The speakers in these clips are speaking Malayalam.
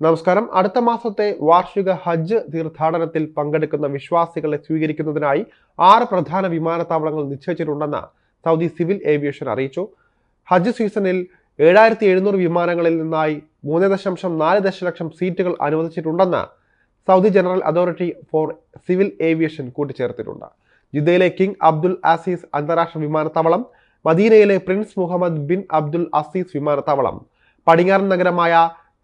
നമസ്കാരം. അടുത്ത മാസത്തെ വാർഷിക ഹജ്ജ് തീർത്ഥാടനത്തിൽ പങ്കെടുക്കുന്ന വിശ്വാസികളെ സ്വീകരിക്കുന്നതിനായി ആറ് പ്രധാന വിമാനത്താവളങ്ങൾ നിശ്ചയിച്ചിട്ടുണ്ടെന്ന് സൗദി സിവിൽ ഏവിയേഷൻ അറിയിച്ചു. ഹജ്ജ് സീസണിൽ ഏഴായിരത്തി എഴുന്നൂറ് വിമാനങ്ങളിൽ നിന്നായി മൂന്ന് ദശാംശം നാല് ദശലക്ഷം സീറ്റുകൾ അനുവദിച്ചിട്ടുണ്ടെന്ന് Saudi General Authority for Civil Aviation കൂട്ടിച്ചേർത്തിട്ടുണ്ട്. ജിദ്ദയിലെ കിങ് അബ്ദുൽ അസീസ് അന്താരാഷ്ട്ര വിമാനത്താവളം മദീനയിലെ Prince Muhammad bin Abdul Aziz വിമാനത്താവളം പടിഞ്ഞാറൻ നഗരമായ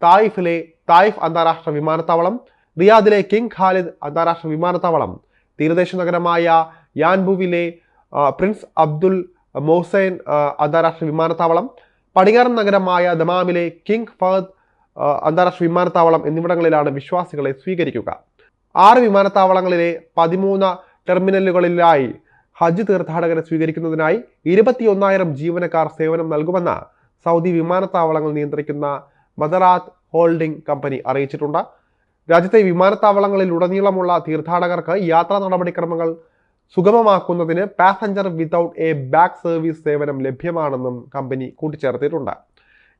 തായിഫിലെ തായിഫ് അന്താരാഷ്ട്ര വിമാനത്താവളം റിയാദിലെ കിങ് ഖാലിദ് അന്താരാഷ്ട്ര വിമാനത്താവളം തീരദേശ നഗരമായ യാൻബുവിലെ പ്രിൻസ് അബ്ദുൽ മോസൈൻ അന്താരാഷ്ട്ര വിമാനത്താവളം പടിഞ്ഞാറൻ നഗരമായ ദമാമിലെ കിങ് ഫഹദ് അന്താരാഷ്ട്ര വിമാനത്താവളം എന്നിവിടങ്ങളിലാണ് വിശ്വാസികളെ സ്വീകരിക്കുക. ആറ് വിമാനത്താവളങ്ങളിലെ പതിമൂന്ന് ടെർമിനലുകളിലായി ഹജ്ജ് തീർത്ഥാടകരെ സ്വീകരിക്കുന്നതിനായി ഇരുപത്തിയൊന്നായിരം ജീവനക്കാർ സേവനം നൽകുമെന്ന് സൗദി വിമാനത്താവളങ്ങൾ നിയന്ത്രിക്കുന്ന മദറാത്ത് ഹോൾഡിംഗ് കമ്പനി അറിയിച്ചിട്ടുണ്ട്. രാജ്യത്തെ വിമാനത്താവളങ്ങളിൽ ഉടനീളമുള്ള തീർത്ഥാടകർക്ക് യാത്രാ നടപടിക്രമങ്ങൾ സുഗമമാക്കുന്നതിന് passenger without a bag service സേവനം ലഭ്യമാണെന്നും കമ്പനി കൂട്ടിച്ചേർത്തിട്ടുണ്ട്.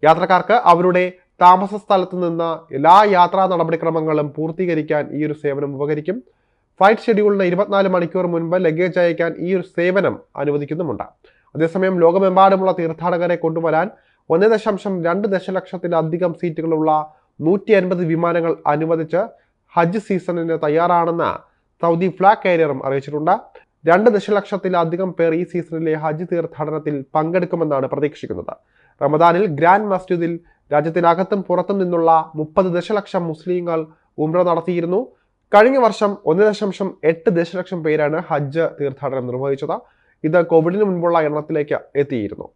യാത്രക്കാർക്ക് അവരുടെ താമസ സ്ഥലത്ത് നിന്ന് എല്ലാ യാത്രാ നടപടിക്രമങ്ങളും പൂർത്തീകരിക്കാൻ ഈ ഒരു സേവനം ഉപകരിക്കും. ഫ്ലൈറ്റ് ഷെഡ്യൂളിന് ഇരുപത്തിനാല് മണിക്കൂർ മുൻപ് ലഗേജ് അയക്കാൻ ഈ ഒരു സേവനം അനുവദിക്കുന്നുമുണ്ട്. അതേസമയം ലോകമെമ്പാടുമുള്ള തീർത്ഥാടകരെ കൊണ്ടുവരാൻ ഒന്ന് ദശാംശം രണ്ട് ദശലക്ഷത്തിലധികം സീറ്റുകളുള്ള നൂറ്റി അൻപത് വിമാനങ്ങൾ അനുവദിച്ച് ഹജ്ജ് സീസണിന് തയ്യാറാണെന്ന് സൗദി ഫ്ലാഗ് കാരിയറും അറിയിച്ചിട്ടുണ്ട്. രണ്ട് ദശലക്ഷത്തിലധികം പേർ ഈ സീസണിലെ ഹജ്ജ് തീർത്ഥാടനത്തിൽ പങ്കെടുക്കുമെന്നാണ് പ്രതീക്ഷിക്കുന്നത്. റമദാനിൽ ഗ്രാൻഡ് മസ്ജിദിൽ രാജ്യത്തിനകത്തും പുറത്തും നിന്നുള്ള മുപ്പത് ദശലക്ഷം മുസ്ലിങ്ങൾ ഉംറ നടത്തിയിരുന്നു. കഴിഞ്ഞ വർഷം ഒന്ന് ദശാംശം എട്ട് ദശലക്ഷം പേരാണ് ഹജ്ജ് തീർത്ഥാടനം നിർവഹിച്ചത്. ഇത് കോവിഡിന് മുൻപുള്ള എണ്ണത്തിലേക്ക് എത്തിയിരുന്നു.